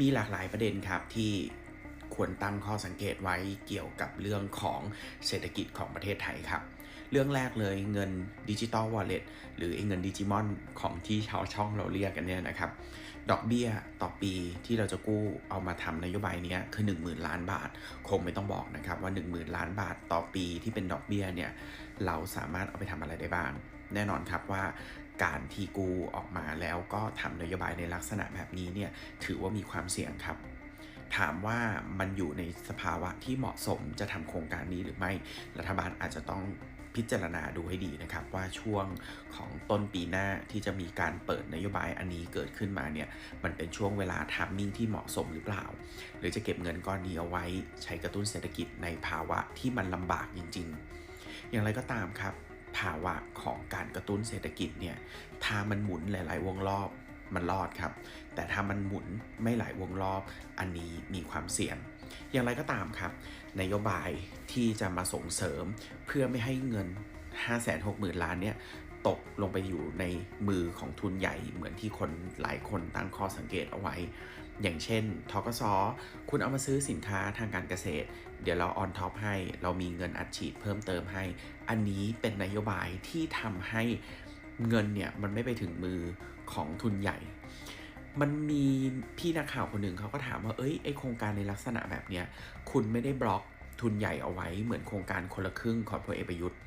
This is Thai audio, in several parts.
มีหลากหลายประเด็นครับที่ควรตั้งข้อสังเกตไว้เกี่ยวกับเรื่องของเศรษฐกิจของประเทศไทยครับ เรื่องแรกเลยเงินดิจิตอลวอลเล็ตหรือเงินดิจิมอนของที่ชาวช่องเราเรียกกันเนี่ยนะครับ ดอกเบี้ยต่อปีที่เราจะกู้เอามาทำนโยบายเนี้ยคือ 10,000 ล้านบาท คงไม่ต้องบอกนะครับว่า 10,000 ล้านบาทต่อปีที่เป็นดอกเบี้ยเนี่ยเราสามารถเอาไปทำอะไรได้บ้างแน่นอนครับว่า การที่กูออกมาแล้วก็ทำนโยบายในลักษณะแบบนี้เนี่ยถือว่ามีความเสี่ยงครับ ถามว่ามันอยู่ในสภาวะที่เหมาะสมจะทำโครงการนี้หรือไม่ รัฐบาลอาจจะต้องพิจารณาดูให้ดีนะครับ ว่าช่วงของต้นปีหน้าที่จะมีการเปิดนโยบายอันนี้เกิดขึ้นมาเนี่ยมันเป็นช่วงเวลาทามมิ่งที่เหมาะสมหรือเปล่า หรือจะเก็บเงินก้อนนี้เอาไว้ ใช้กระตุ้นเศรษฐกิจในภาวะที่มันลำบากจริง ๆ อย่างไรก็ตามครับ ภาวะของการกระตุ้นเศรษฐกิจเนี่ยถ้ามันหมุนหลาย ๆ วงรอบมันรอดครับ แต่ถ้ามันหมุนไม่หลายวงรอบอันนี้มีความเสี่ยง อย่างไรก็ตามครับ นโยบายที่จะมาส่งเสริมเพื่อไม่ให้เงิน 560,000 ล้านเนี่ยตกลงไปอยู่ในมือของทุนใหญ่เหมือนที่คนหลายคนตั้งข้อสังเกตเอาไว้ อย่างเช่นทกสคุณเอามาซื้อสินค้าทางการเกษตร เดี๋ยวเราออนท็อปให้ เรามีเงินอัดฉีดเพิ่มเติมให้ อันนี้เป็นนโยบายที่ทำให้เงินเนี่ยมันไม่ไปถึงมือของทุนใหญ่ มันมีพี่นักข่าวคนหนึ่งเขาก็ถามว่า เอ้ย ไอโครงการในลักษณะแบบเนี้ย คุณไม่ได้บล็อกทุนใหญ่เอาไว้เหมือนโครงการคนละครึ่งของพลเอกประยุทธ์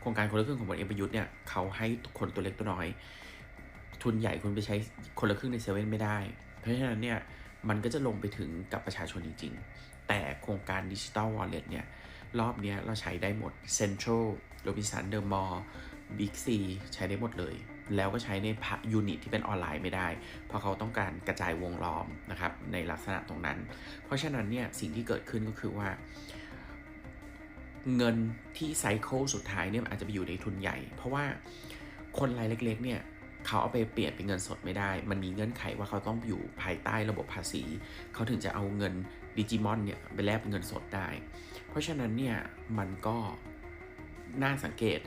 โครงการคนละครึ่งของพลเอกประยุทธ์เนี่ยเขาให้คนตัวเล็กตัวน้อย ทุนใหญ่คุณไปใช้คนละครึ่งในเซเว่นไม่ได้ ราะฉะนั้นเนี่ยมันก็จะลงไปถึงกับประชาชนจริง ๆ แต่โครงการดิจิ t a ลวอลเล็ตเนี่ยรอบเนี้ยเราใช้ได้หมด Central Robinson The Mall Big C ใช้ได้หมดเลย แล้วก็ใช้ในยูนิตที่เป็นออนไลน์ไม่ได้ เพราะเขาต้องการกระจายวงล้อมนะครับในลักษณะตรงนั้น เพราะฉะนั้นเนี่ยสิ่งที่เกิดขึ้นก็คือว่า เงินที่ไซเคิลสุดท้ายเนี่ยอาจจะไปอยู่ในทุนใหญ่ เพราะว่าคนรายเล็กๆเนี่ย เขาเอาไปเปลี่ยนเป็นเงินสดไม่ได้ มันมีเงื่อนไขว่าเขาต้องอยู่ภายใต้ระบบภาษี เขาถึงจะเอาเงินดิจิมอนเนี่ยไปแลกเป็นเงินสดได้ เพราะฉะนั้นเนี่ยมันก็น่าสังเกต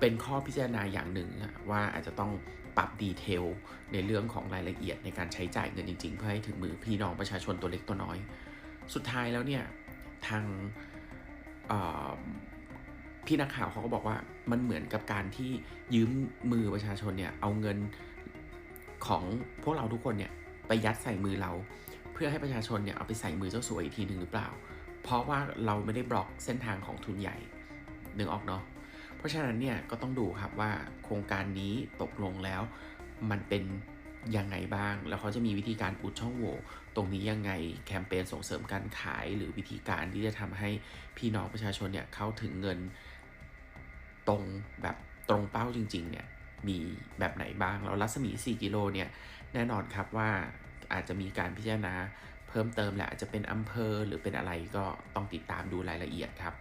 เป็นข้อพิจารณาอย่างหนึ่งว่าอาจจะต้องปรับดีเทลในเรื่องของรายละเอียดในการใช้จ่ายเงินจริง ๆ เพื่อให้ถึงมือพี่น้องประชาชนตัวเล็กตัวน้อย สุดท้ายแล้วเนี่ยทาง พี่นักข่าวเขาก็บอกว่ามันเหมือนกับการที่ยืมมือประชาชนเนี่ยเอาเงินของพวกเราทุกคนเนี่ยไปยัดใส่มือเรา เพื่อให้ประชาชนเนี่ยเอาไปใส่มือเจ้าสัวอีกทีหนึ่งหรือเปล่า เพราะว่าเราไม่ได้บล็อกเส้นทางของทุนใหญ่นึกออกเนาะเพราะฉะนั้นเนี่ยก็ต้องดูครับว่าโครงการนี้ตกลงแล้วมันเป็น ยังไงบ้าง แล้วเขาจะมีวิธีการอุดช่องโหว่ตรงนี้ยังไงแคมเปญส่งเสริมการขาย หรือวิธีการที่จะทำให้พี่น้องประชาชนเนี่ยเข้าถึงเงินตรงแบบตรงเป้าจริงๆเนี่ยมีแบบไหนบ้าง แล้วรัศมี 4 กิโลเนี่ยแน่นอนครับว่าอาจจะมีการพิจารณาเพิ่มเติมแหละอาจจะเป็นอำเภอหรือเป็นอะไรก็ต้องติดตามดูรายละเอียดครับ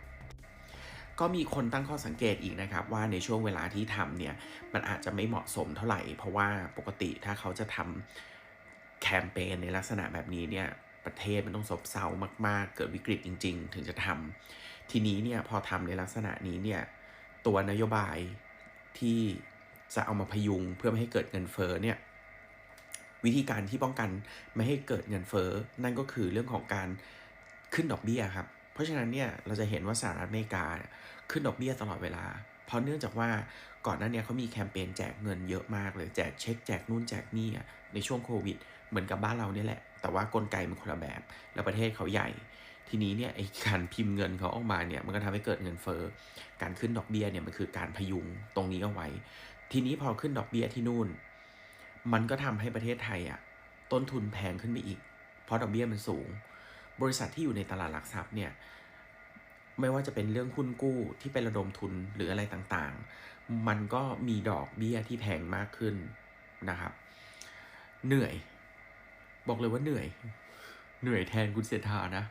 ก็มีคนตั้งข้อสังเกตอีกนะครับ ว่าในช่วงเวลาที่ทำเนี่ย มันอาจจะไม่เหมาะสมเท่าไหร่ เพราะว่าปกติถ้าเขาจะทำแคมเปญในลักษณะแบบนี้เนี่ยประเทศมันต้องซบเซามาก ๆ เกิดวิกฤตจริง ๆ ถึงจะทำทีนี้เนี่ยพอทำในลักษณะนี้เนี่ยตัวนโยบายที่จะเอามาพยุงเพื่อไม่ให้เกิดเงินเฟ้อเนี่ยวิธีการที่ป้องกันไม่ให้เกิดเงินเฟ้อนั่นก็คือเรื่องของการขึ้นดอกเบี้ยครับ ราะฉะนั้นเนี่ยเราจะเห็นว่าสหรัฐอเมริกาขึ้นดอกเบี้ยตลอดเวลา เพราะเนื่องจากว่าก่อนหน้านี้เขามีแคมเปญแจกเงินเยอะมากเลย แจกเช็คแจกนู่นแจกนี่อะในช่วงโควิด เหมือนกับบ้านเราเนี่ยแหละ แต่ว่ากลไกมันคนละแบบ แล้วประเทศเขาใหญ่ ทีนี้เนี่ยไอ้การพิมพ์เงินเขาออกมาเนี่ยมันก็ทำให้เกิดเงินเฟ้อ การขึ้นดอกเบี้ยเนี่ยมันคือการพยุงตรงนี้เอาไว้ ทีนี้พอขึ้นดอกเบี้ยที่นู่น มันก็ทำให้ประเทศไทยอะต้นทุนแพงขึ้นไปอีก เพราะดอกเบี้ยมันสูง บริษัทที่อยู่ในตลาดหลักทรัพย์เนี่ยไม่ว่าจะเป็นเรื่องหุ้นกู้ที่เป็นระดมทุนหรืออะไรต่างๆ มันก็มีดอกเบี้ยที่แพงมากขึ้นนะครับ เหนื่อย บอกเลยว่าเหนื่อย เหนื่อยแทนคุณเศรษฐานะ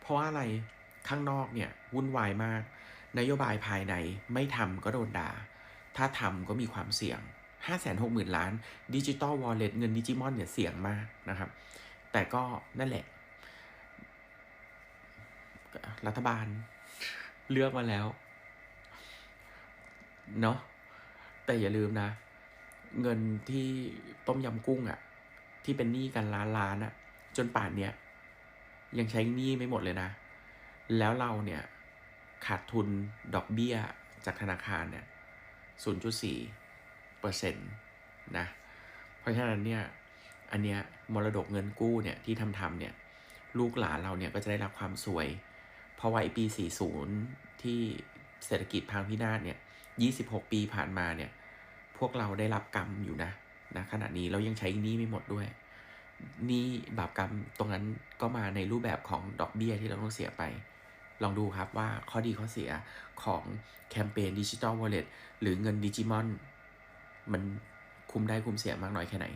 เพราะว่าอะไรข้างนอกเนี่ยวุ่นวายมาก นโยบายภายในไม่ทำก็โดนด่า ถ้าทำก็มีความเสี่ยง 5 6 0 0 0 0 ล้านดิจิตอลวอลเล็ตเงินดิจิมอนเนี่ยเสี่ยงมากนะครับ แต่ก็นั่นแหละ รัฐบาล เลือกมาแล้ว เนาะแต่อย่าลืมนะ เงินที่ต้มยำกุ้งอะที่เป็นหนี้กันล้านล้านอะจนป่านเนี้ยยังใช้หนี้ไม่หมดเลยนะ แล้วเราเนี่ยขาดทุนดอกเบี้ยจากธนาคารเนี่ย 0.4เปอร์เซ็นต์นะ เพราะฉะนั้นเนี่ย อันเนี้ยมรดกเงินกู้เนี่ยที่ทำทำเนี่ย ลูกหลานเราเนี่ยก็จะได้รับความสวย พราะว่าไอปี 40 ที่เศรษฐกิจพังพินาศเนี่ย 26 ปีผ่านมาเนี่ย พวกเราได้รับกรรมอยู่นะนะขณะนี้เรายังใช้หนี้ไม่หมดด้วยหนี้บาปกรรมตรงนั้นก็มาในรูปแบบของดอกเบี้ยที่เราต้องเสียไป ลองดูครับว่าข้อดีข้อเสียของแคมเปญดิจิ t a ลวอลเล็ตหรือเงินดิจิมอนมันคุ้มได้คุ้มเสียมากน้อยแค่ไหน